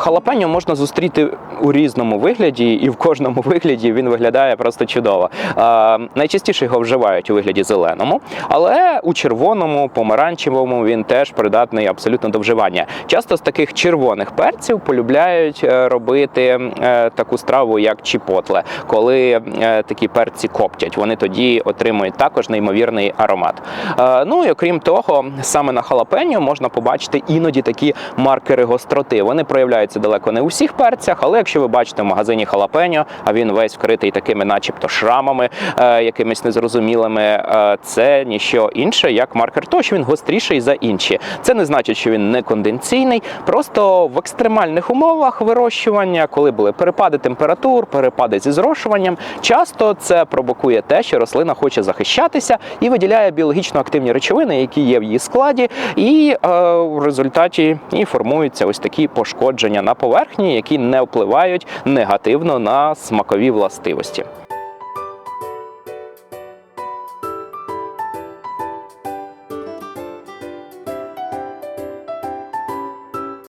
халапеньо можна зустріти у різному вигляді, і в кожному вигляді він виглядає просто чудово. Е, найчастіше його вживають у вигляді зеленому, але у червоному, помаранчевому він теж придатний абсолютно до вживання. Часто з таких червоних перців полюбляють е, робити е, таку страву, як чіпотле, коли е, такі перці коптять. Вони тоді отримують також неймовірний аромат. Е, ну і окрім того, саме на халапеньо можна побачити іноді такі маркери гостроти. Вони проявляються далеко не у всіх перцях, але якщо ви бачите в магазині халапеньо, а він весь вкритий такими, начебто, шрамами, е, якимись незрозумілими, е, це ніщо інше, як маркер того, що він гостріший за інші. Це не значить, що він не конденційний. Просто в екстремальних умовах вирощування, коли були перепади температур, перепади зі зрошуванням, часто це провокує те, що рослина хоче захищатися і виділяє біологічно активні речовини, які є в її складі, і е, в результаті і формуються ось такі пошкодження на поверхні, які не впливають негативно на смакові властивості.